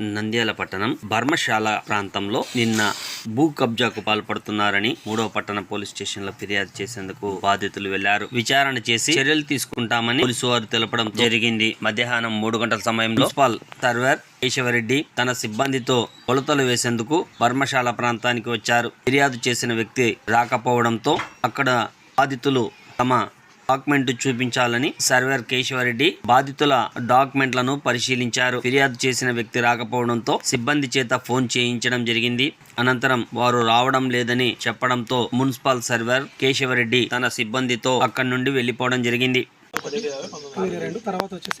నంద్యాల పట్టణం బర్మశాల ప్రాంతంలో నిన్న భూ కబ్జాకు పాల్పడుతున్నారని మూడో పట్టణ పోలీస్ స్టేషన్లో ఫిర్యాదు చేసేందుకు బాధితులు వెళ్ళారు. విచారణ చేసి చర్యలు తీసుకుంటామని పోలీసు వారు తెలపడం జరిగింది. మధ్యాహ్నం మూడు గంటల సమయంలో పాల్ సర్వర్ కేశవరెడ్డి తన సిబ్బందితో కొలతలు వేసేందుకు బర్మశాల ప్రాంతానికి వచ్చారు. ఫిర్యాదు చేసిన వ్యక్తి రాకపోవడంతో అక్కడ బాధితులు తమ డాక్యుమెంట్ చూపించాలని సర్వేర్ కేశవరెడ్డి బాధితుల డాక్యుమెంట్లను పరిశీలించారు. ఫిర్యాదు చేసిన వ్యక్తి రాకపోవడంతో సిబ్బంది చేత ఫోన్ చేయించడం జరిగింది. అనంతరం వారు రావడం లేదని చెప్పడంతో మున్సిపల్ సర్వేర్ కేశవరెడ్డి తన సిబ్బందితో అక్కడి నుండి వెళ్ళిపోవడం జరిగింది. తర్వాత వచ్చేసి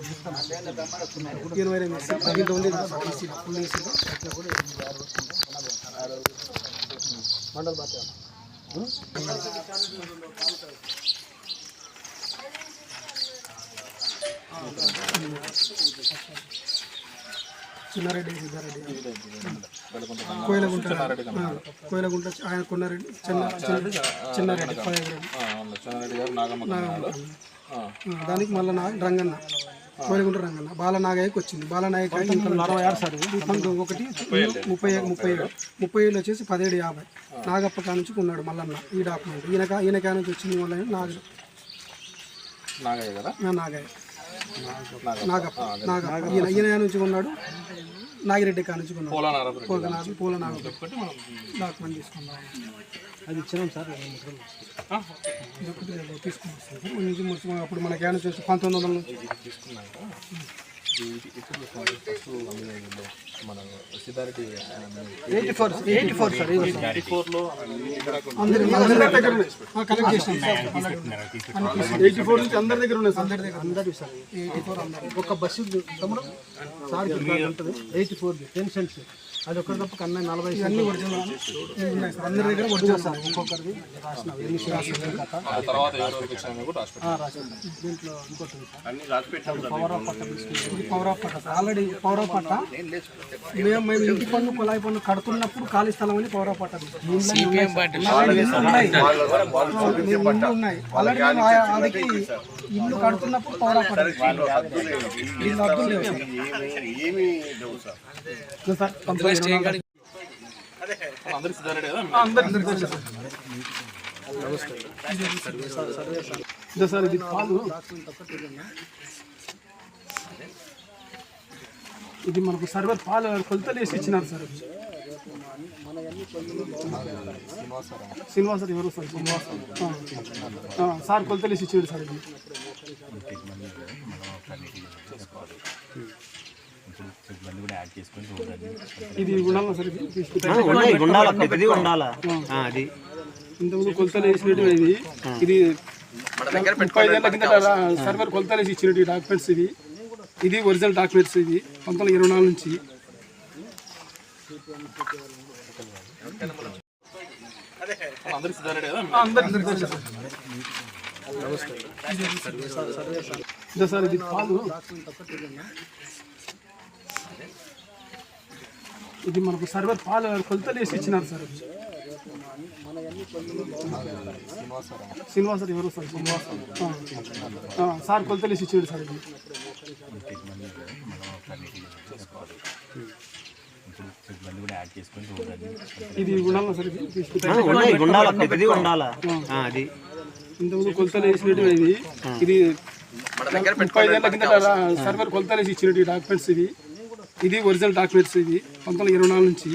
ఉంది. ఉంది బాధ్యత చిన్నారెడ్డి కోయిలగుంట ఆయన కొన్నారెడ్డి చిన్న చిన్న- చిన్నారెడ్డి గారు నాగమ్మ దానికి మళ్ళీ నా రంగన్న. కోయిలగుంట రంగన్న బాలనాగయ్యకి వచ్చింది. బాలనాయక ఇంకా అరవై ఆరు సార్ ఒకటి ముప్పై ముప్పై ఏడు ముప్పై ఏళ్ళు వచ్చేసి పదిహేడు యాభై. నాగప్ప కా నుంచి కొన్నాడు మల్లన్న ఈ డాక్యుమెంట్. ఈయన ఈయన కా నుంచి వచ్చింది మళ్ళీ నాగ నాగయ్య కదా? నా నాగయ్య. నాగప్ప. నాగప్ప. ఈయన ఈయన నుంచి కొన్నాడు. నాగిరెడ్డి కా నుంచి కొన్నాడు పోలా పూల డాక్యుమెంట్ తీసుకున్నాం అది ఇచ్చినాం సార్ ఇది ఒకటి ఏదో తీసుకుని వస్తాం సార్ నుంచి అప్పుడు మన క్యాన్ వచ్చి పంతొమ్మిది వందల eighty four eighty four sir eighty ఫోర్లో కలెక్ట్ చేసినాం ఎయిటీ ఫోర్ నుంచి అందరి దగ్గర ఉన్నాయి సార్ అందరి దగ్గర అందరి సార్ ఎయిటీ ఫోర్ అందరి ఒక బస్సు తమ్ముడు సార్ ఉంటుంది ఎయిటీ ఫోర్ టెన్ సెంట్స్ అది ఒకటి తప్ప కన్నా నలభై అన్ని అందరి దగ్గర ఒరిజినల్ సార్. దీంట్లో ఇంకోటి. పవర్ ఆఫ్ పట్ట తీసుకుంటాం. ఇది పవర్ ఆఫ్ పట్ట సార్. ఆల్రెడీ పవర్ ఆఫ్ పట్ట. మేము మేము ఇంటి పన్ను కుళాయి పన్ను కడుతున్నప్పుడు ఖాళీ స్థలం అని పవర్ ఆఫ్ పట్ట ఉన్నాయి ఆల్రెడీ ఇల్లు కడుతున్నప్పుడు సార్. ఇదో పాలు మనకు సర్వర్ పాలు కొలతలు వేసి ఇచ్చినారు సార్. శ్రీనివాసరావు ఎవరు సార్? శ్రీనివాసరావు సార్ కొలతలు వేసి ఇచ్చాడు సార్ ఇది. ఇది ఉండాలి సార్ ఇది? తీసుకుంటే ఉండాలా అది. ఇంతకుముందు కొలతలు వేసినట్టు ఇది. ఇది ముప్పై కిందట రా- సర్వర్ కొలతలు వేసి ఇచ్చినట్టు డాక్యుమెంట్స్ ఇది. ఇది ఒరిజినల్ డాక్యుమెంట్స్ ఇది. పంతొమ్మిది ఇరవై నాలుగు నుంచి. సార్. ఇది పాలు ఇది మనకు సర్వర్ పాలు కొలతలు వేసి ఇచ్చినారు సార్ శ్రీనివాస శ్రీనివాసరావు ఎవరు సార్ శ్రీనివాస సార్ కొలతలు వేసి ఇచ్చాడు సార్ ఇది ఇది ఉండాలి సార్? ఇది తీసుకుంటే. ఉండాలా? పెద్దది ఉండాలా? అది. ఇంతకుముందు కొలతలు వేసినట్టు ఇది. ఇది ముప్పై సర్వర్ కొలతలు వేసి ఇచ్చినట్టు డాక్యుమెంట్స్ ఇది. ఇది ఒరిజినల్ డాక్యుమెంట్స్ ఇది. పంతొమ్మిది ఇరవై నాలుగు నుంచి.